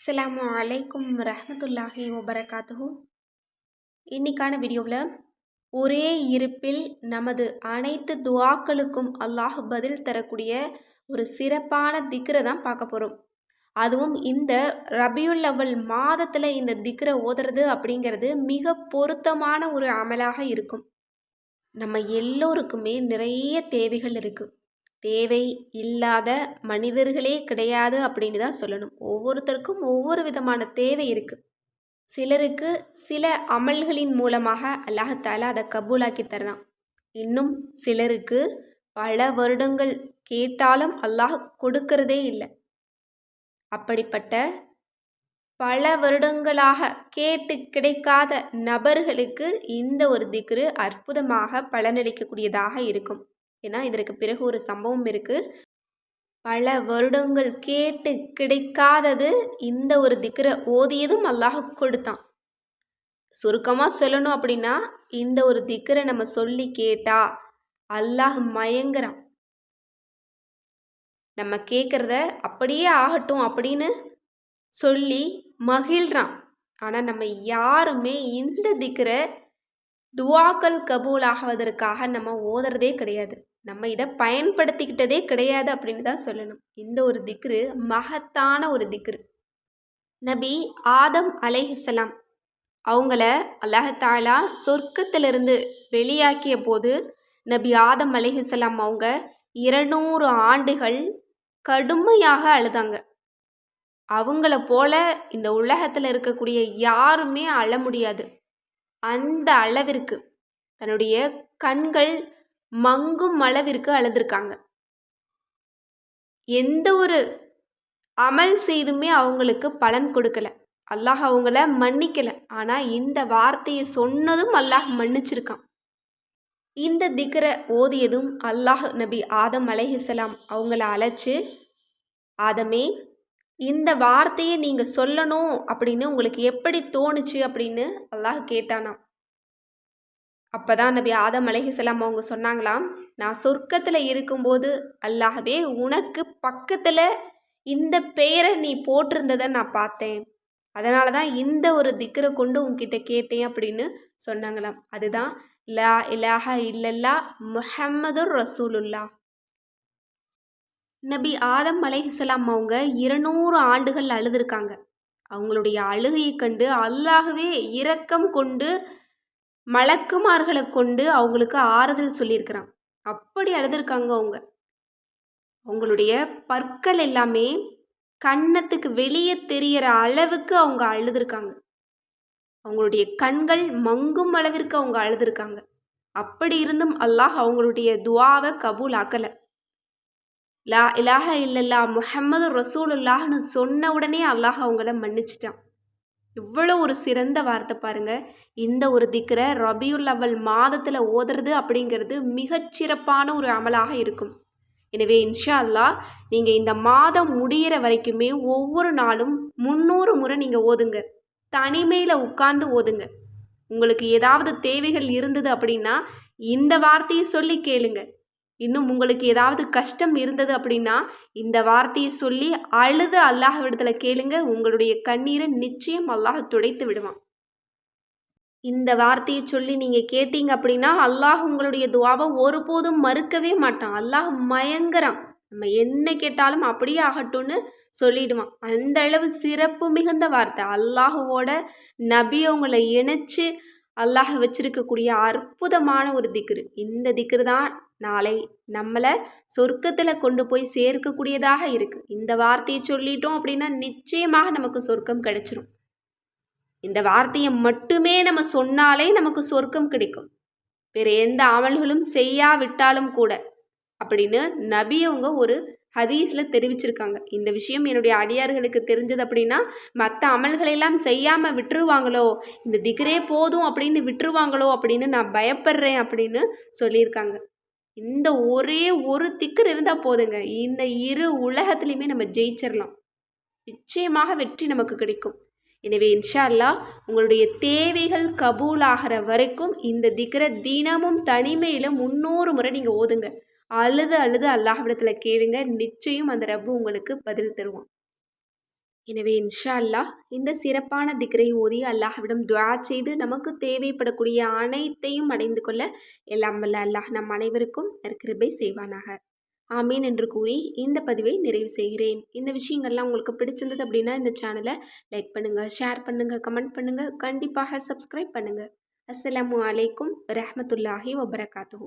அஸ்லாம் அலைக்கும் ரஹமத்துல்லாஹி வபரகாத்துஹு. இன்னைக்கான வீடியோவில் ஒரே இருப்பில் நமது அனைத்து துவாக்களுக்கும் அல்லாஹ் பதில் தரக்கூடிய ஒரு சிறப்பான திக்ரை தான் பார்க்க போகிறோம். அதுவும் இந்த ரபியுல் அவ்வல் மாதத்தில் இந்த திக்ரை ஓதுறது அப்படிங்கிறது மிக பொருத்தமான ஒரு அமலாக இருக்கும். நம்ம எல்லோருக்குமே நிறைய தேவைகள் இருக்குது தேவை இல்லாத மனிதர்களே கிடையாது அப்படின்னு தான் சொல்லணும். ஒவ்வொருத்தருக்கும் ஒவ்வொரு விதமான தேவை இருக்குது சிலருக்கு சில அமல்களின் மூலமாக அல்லாஹால அதை கபூலாக்கி தரலாம். இன்னும் சிலருக்கு பல வருடங்கள் கேட்டாலும் அல்லாஹ் கொடுக்கறதே இல்லை. அப்படிப்பட்ட பல வருடங்களாக கேட்டு கிடைக்காத நபர்களுக்கு இந்த ஒரு திக்ரு அற்புதமாக பலனளிக்கக்கூடியதாக இருக்கும். ஏன்னா இதற்கு பிறகு ஒரு சம்பவம் இருக்குது பல வருடங்கள் கேட்டு கிடைக்காதது இந்த ஒரு திக்கரை ஓதியதும் அல்லாஹ் கொடுத்தான். சுருக்கமாக சொல்லணும் அப்படின்னா இந்த ஒரு திக்கரை நம்ம சொல்லி கேட்டா அல்லாஹ் மயங்குறான். நம்ம கேட்குறத அப்படியே ஆகட்டும் அப்படின்னு சொல்லி மகிழ்றான். ஆனால் நம்ம யாருமே இந்த திக்கரை துவாக்கள் கபூல் ஆகுவதற்காக நம்ம ஓதுறதே கிடையாது. நம்ம இதை பயன்படுத்திக்கிட்டதே கிடையாது அப்படின்னு தான் சொல்லணும். இந்த ஒரு திக்ரு மகத்தான ஒரு திக்ரு. நபி ஆதம் அலைஹிசலாம் அவங்கள அல்லாஹாலா சொர்க்கத்திலிருந்து வெளியாக்கிய போது நபி ஆதம் அலைஹிசலாம் அவங்க இருநூறு ஆண்டுகள் கடுமையாக அழுதாங்க. அவங்கள போல இந்த உலகத்தில் இருக்கக்கூடிய யாருமே அழ முடியாது. அந்த அளவிற்கு தன்னுடைய கண்கள் மங்கும் அளவிற்கு அழுதுருக்காங்க எந்த ஒரு அமல் செய்துமே அவங்களுக்கு பலன் கொடுக்கல. அல்லாஹ் அவங்கள மன்னிக்கல. ஆனால் இந்த வார்த்தையை சொன்னதும் அல்லாஹ் மன்னிச்சிருக்கான். இந்த திக்கரை ஓதியதும் அல்லாஹ் நபி ஆதம் அலைஹிசலாம் அவங்கள அழைச்சி ஆதமே இந்த வார்த்தையை நீங்கள் சொல்லணும் அப்படின்னு உங்களுக்கு எப்படி தோணுச்சு அப்படின்னு அல்லாஹ் கேட்டானாம். அப்போ தான் நபி ஆதம் அலைஹிசலாம் அவங்க சொன்னாங்களாம் நான் சொர்க்கத்தில் இருக்கும்போது அல்லாஹவே உனக்கு பக்கத்தில் இந்த பெயரை நீ போட்டிருந்ததை நான் பார்த்தேன். அதனால தான் இந்த ஒரு திக்கரை கொண்டு உங்ககிட்ட கேட்டேன் அப்படின்னு சொன்னாங்களாம். அதுதான் லா இலாஹா இல்லல்லா முஹம்மதுர் ரசூலுல்லா. நபி ஆதம் அலைஹிஸ்லாம் அவங்க இருநூறு ஆண்டுகள் அழுதுருக்காங்க. அவங்களுடைய அழுகையை கண்டு அல்லாகவே இரக்கம் கொண்டு மலக்குமார்களை கொண்டு அவங்களுக்கு ஆறுதல் சொல்லியிருக்கிறான். அப்படி அழுதுருக்காங்க அவங்க. அவங்களுடைய பற்கள் எல்லாமே கன்னத்துக்கு வெளியே தெரியற அளவுக்கு அவங்க அழுதுருக்காங்க. அவங்களுடைய கண்கள் மங்கும் அளவிற்கு அவங்க அழுதுருக்காங்க. அப்படி இருந்தும் அல்லாஹ் அவங்களுடைய துவாவை கபூல் ஆக்கலை லா இலாஹ இல்லல்லா முஹம்மது ரசூலுல்லாஹ்னு சொன்ன உடனே அல்லாஹ் அவங்கள மன்னிச்சிட்டான். இவ்வளோ ஒரு சிறந்த வார்த்தை பாருங்க. இந்த ஒரு திக்கரை ரபியுல் அவல் மாதத்தில் ஓதுறது அப்படிங்கிறது மிகச்சிறப்பான ஒரு அமலாக இருக்கும். எனவே இன்ஷா அல்லா நீங்கள் இந்த மாதம் முடிகிற வரைக்குமே ஒவ்வொரு நாளும் முந்நூறு முறை நீங்கள் ஓதுங்க. தனிமையில் உட்கார்ந்து ஓதுங்க. உங்களுக்கு ஏதாவது தேவைகள் இருந்தது அப்படின்னா இந்த வார்த்தையை சொல்லி கேளுங்கள் இன்னும் உங்களுக்கு ஏதாவது கஷ்டம் இருந்தது அப்படின்னா இந்த வார்த்தையை சொல்லி அழுது அல்லாஹ்விடத்தில் கேளுங்க. உங்களுடைய கண்ணீரை நிச்சயம் அல்லாஹ் துடைத்து விடுவான். இந்த வார்த்தையை சொல்லி நீங்கள் கேட்டீங்க அப்படின்னா அல்லாஹ் உங்களுடைய துவாவை ஒருபோதும் மறுக்கவே மாட்டான். அல்லாஹ் மயங்கரான் நம்ம என்ன கேட்டாலும் அப்படியே ஆகட்டும்னு சொல்லிடுவான். அந்த அளவு சிறப்பு மிகுந்த வார்த்தை. அல்லாஹுவோட நபி அவங்களை இணைச்சு அல்லாஹ் வச்சிருக்கக்கூடிய அற்புதமான ஒரு திக்ரு. இந்த திக்ரு தான் நாளை நம்மளை சொர்க்கத்தில் கொண்டு போய் சேர்க்கக்கூடியதாக இருக்குது இந்த வார்த்தையை சொல்லிட்டோம் அப்படின்னா நிச்சயமாக நமக்கு சொர்க்கம் கிடைச்சிரும். இந்த வார்த்தையை மட்டுமே நம்ம சொன்னாலே நமக்கு சொர்க்கம் கிடைக்கும். வேறு எந்த அமல்களும் செய்யாவிட்டாலும் கூட அப்படின்னு நபி அவங்க ஒரு ஹதீஸில் தெரிவிச்சிருக்காங்க. இந்த விஷயம் என்னுடைய அடியார்களுக்கு தெரிஞ்சது அப்படின்னா மற்ற அமல்களெல்லாம் செய்யாமல் விட்டுருவாங்களோ இந்த திகரே போதும் அப்படின்னு விட்டுருவாங்களோ அப்படின்னு நான் பயப்படுறேன் அப்படின்னு சொல்லியிருக்காங்க. இந்த ஒரே ஒரு திக்கர் இருந்தால் போதுங்க. இந்த இரு உலகத்துலேயுமே நம்ம ஜெயிச்சிடலாம் நிச்சயமாக வெற்றி நமக்கு கிடைக்கும். எனவே இன்ஷா அல்லா உங்களுடைய தேவைகள் கபூலாகிற வரைக்கும் இந்த திக்கரை தினமும் தனிமையில் முன்னூறு முறை நீங்கள் ஓதுங்க. அழுது அழுது அல்லாஹ்விடத்தில் கேளுங்க. நிச்சயம் அந்த ரப்பு உங்களுக்கு பதில் தருவான். எனவே இன்ஷா அல்லாஹ் இந்த சிறப்பான திக்ரை ஓதி அல்லாஹ்விடம் துவா செய்து நமக்கு தேவைப்படக்கூடிய அனைத்தையும் அடைந்து கொள்ள எல்லாம் வல்ல அல்லாஹ் நம் அனைவருக்கும் நற்கிருபை செய்வானாக. ஆமீன் என்று கூறி இந்த பதிவை நிறைவு செய்கிறேன். இந்த விஷயங்கள்லாம் உங்களுக்கு பிடிச்சிருந்தது அப்படின்னா இந்த சேனலை லைக் பண்ணுங்கள் ஷேர் பண்ணுங்கள் கமெண்ட் பண்ணுங்கள் கண்டிப்பாக சப்ஸ்கிரைப் பண்ணுங்கள் அஸ்லாம் அலைக்கும் ரஹமத்துல்லாஹி வபரகாத்து